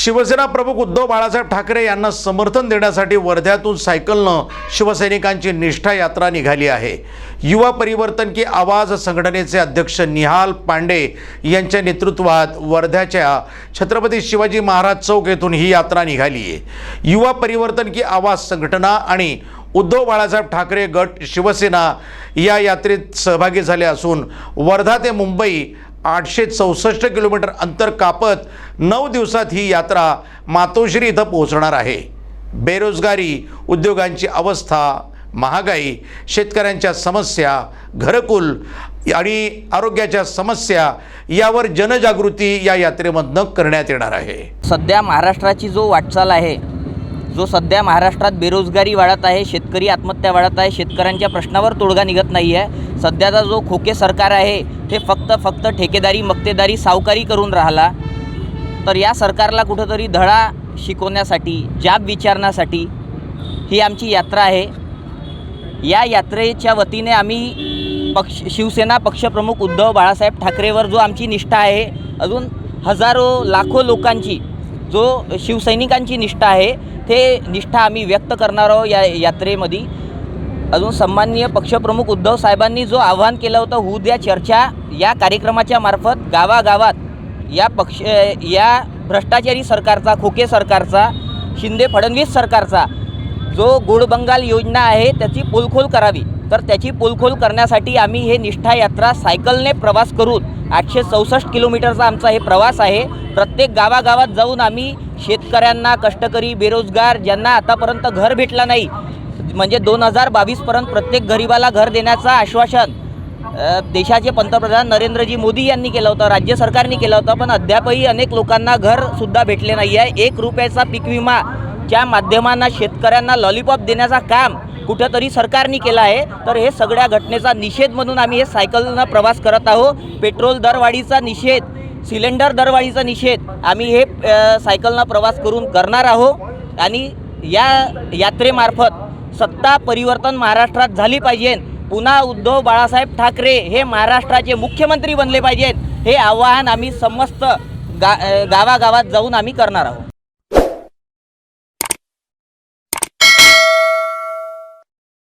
शिवसेना प्रमुख उद्धव बाळासाहेब ठाकरे यांना समर्थन देण्यासाठी वर्ध्यातून सायकलनं शिवसैनिकांची निष्ठा यात्रा निघाली आहे. युवा परिवर्तन की आवाज संघटनेचे अध्यक्ष निहाल पांडे यांच्या नेतृत्वात वर्ध्याच्या छत्रपती शिवाजी महाराज चौक येथून ही यात्रा निघाली आहे. युवा परिवर्तन की आवाज संघटना आणि उद्धव बाळासाहेब ठाकरे गट शिवसेना या यात्रेत सहभागी झाले असून वर्धा ते मुंबई आठशे चौसष्ट किलोमीटर अंतर कापत नऊ दिवसात ही यात्रा मातोश्री इथं पोहोचणार आहे. बेरोजगारी उद्योगांची अवस्था महागाई शेतकऱ्यांच्या समस्या घरकुल आणि आरोग्याच्या समस्या यावर जनजागृती या यात्रेमधनं करण्यात येणार आहे. सध्या महाराष्ट्राची जो वाटचाल आहे जो सध्या महाराष्ट्रात बेरोजगारी वाढत आहे शेतकरी आत्महत्या वाढत आहे शेतकऱ्यांच्या प्रश्नावर तोडगा निघत नाही आहे. सध्याचा जो खोके सरकार आहे ते फक्त फक्त ठेकेदारी मक्तेदारी सावकारी करून राहिला. तर या सरकारला कुठंतरी धडा शिकवण्यासाठी जाब विचारण्यासाठी ही आमची यात्रा आहे. या यात्रेच्या वतीने आम्ही पक्ष शिवसेना पक्षप्रमुख उद्धव बाळासाहेब ठाकरेवर जो आमची निष्ठा आहे अजून हजारो लाखो लोकांची जो शिवसैनिकांची निष्ठा आहे ते निष्ठा आम्ही व्यक्त करणार आहोत या यात्रेमध्ये. अजून सन्माननीय पक्षप्रमुख उद्धव साहेबांनी जो आव्हान केलं होतं होऊ द्या चर्चा या कार्यक्रमाच्या मार्फत गावागावात या पक्ष या भ्रष्टाचारी सरकारचा खोके सरकारचा शिंदे फडणवीस सरकारचा जो गुड बंगाल योजना आहे त्याची पोलखोल करावी. तर त्याची पोलखोल करण्यासाठी आम्ही हे निष्ठा यात्रा सायकलने प्रवास करून आठशे चौसष्ट किलोमीटरचा आमचा हे प्रवास आहे. प्रत्येक गावागावात जाऊन आम्ही शेतकऱ्यांना कष्टकरी बेरोजगार ज्यांना आतापर्यंत घर भेटला नाही म्हणजे दोन हजार बावीसपर्यंत प्रत्येक गरिबाला घर देण्याचं आश्वासन देशाचे पंतप्रधान नरेंद्रजी मोदी यांनी केलं होतं राज्य सरकारने केलं होतं पण अद्यापही अनेक लोकांना घरसुद्धा भेटले नाही आहे एक रुपयाचा पीक विमा च्या माध्यमांना शेतकऱ्यांना लॉलीपॉप देण्याचा काम कुठंतरी सरकारने केला आहे. तर हे सगळ्या घटनेचा निषेध म्हणून आम्ही हे सायकलनं प्रवास करत आहोत. पेट्रोल दरवाढीचा निषेध सिलेंडर दरवाढीचा निषेध आम्ही हे सायकलनं प्रवास करून करणार आहोत. आणि या यात्रेमार्फत सत्ता परिवर्तन महाराष्ट्रात झाली पाहिजे. पुन्हा उद्धव बाळासाहेब ठाकरे हे महाराष्ट्राचे मुख्यमंत्री बनले पाहिजेत. हे आवाहन आम्ही समस्त गा गावागावात जाऊन आम्ही करणार आहोत.